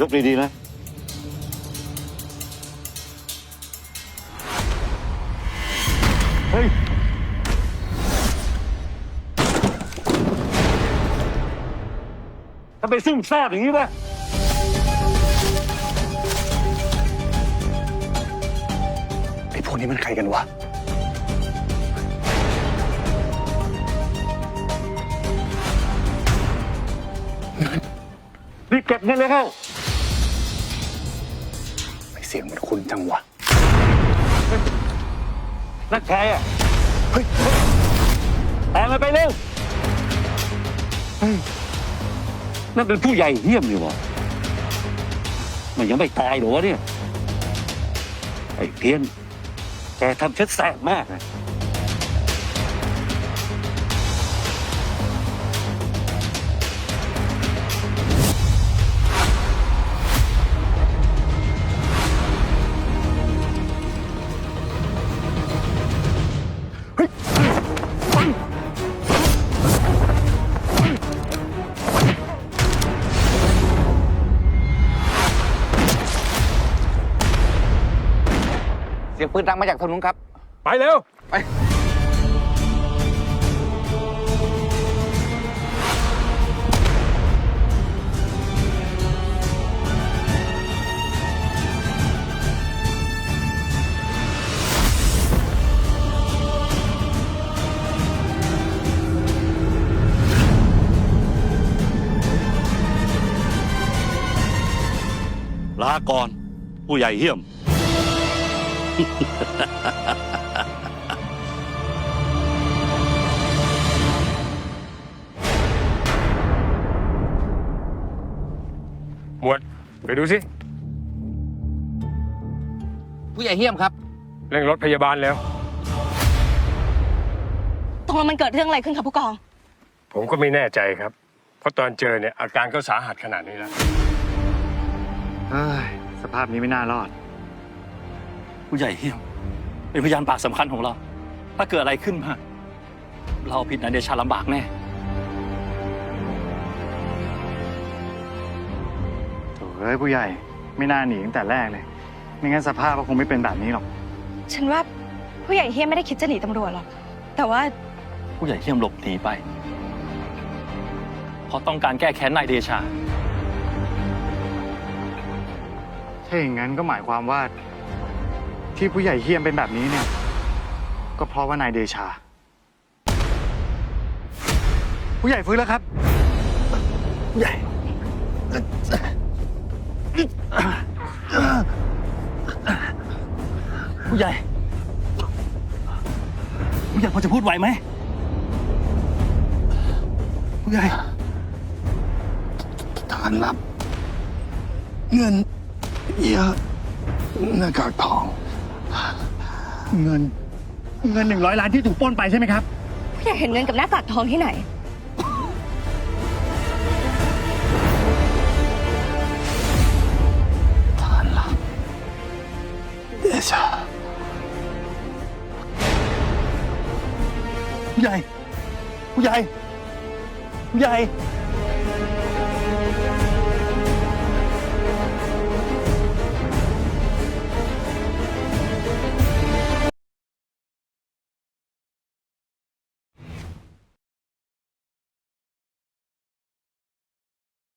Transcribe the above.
ยกดีๆนะ เฮ้ยทำไมซุ่มซ่ามอย่างนี้วะไอ้พวกนี้มันใครกันวะ รีบเก็บเงินเลยเข้า สียงมันคุ้นจังวะนักแคร์อะเฮ้ยแต่งมันไปเร็วเฮ้ยนั่นเป็นผู้ใหญ่เยี่ยมนี่หวะมันยังไม่ตายเหรอวะเนี่ย ไอ้เพี้ยนแกทำฉันแสบมากนะ สียงปืนดังมาจากทางนู้นครับ ไปเร็ว ไปลาก่อน ผู้ใหญ่เยี่ยม หมวดไปดูสิ ผู้ใหญ่เฮี้ยมครับ เร่งรถพยาบาลแล้ว ตกลงมันเกิดเรื่องอะไรขึ้นคะผู้กอง ผมก็ไม่แน่ใจครับ เพราะตอนเจอเนี่ยอาการก็สาหัสขนาดนี้แล้ว เฮ้ยสภาพนี้ไม่น่ารอด ผู้ใหญ่เฮียมเป็นพยานปากสำคัญของเรา ถ้าเกิดอะไรขึ้นมา เราผิดนายเดชาลำบากแน่ โถ่เอ้ยผู้ใหญ่ไม่น่าหนีตั้งแต่แรกเลย ไม่งั้นสภาพก็คงไม่เป็นแบบนี้หรอก ฉันว่าผู้ใหญ่เฮียไม่ได้คิดจะหนีตำรวจหรอก แต่ว่าผู้ใหญ่เฮียมหลบหนีไป เพราะต้องการแก้แค้นนายเดชา ถ้าอย่างนั้นก็หมายความว่า ที่ผู้ใหญ่เฮียมเป็นแบบนี้เนี่ย ก็เพราะว่านายเดชา ผู้ใหญ่ฟื้นแล้วครับ ผู้ใหญ่ ผู้ใหญ่ ผู้ใหญ่พอจะพูดไหวไหมผู้ใหญ่ฐานรับ เงินเยอะหน้ากากทอง เงิน เงินหนึ่งร้อยล้านที่ถูกปล้นไปใช่ไหมครับผู้ใหญ่เห็นเงินกับหน้ากากทองที่ไหนฐานรับเดชาผู้ใหญ่ ผู้ใหญ่ ผู้ใหญ่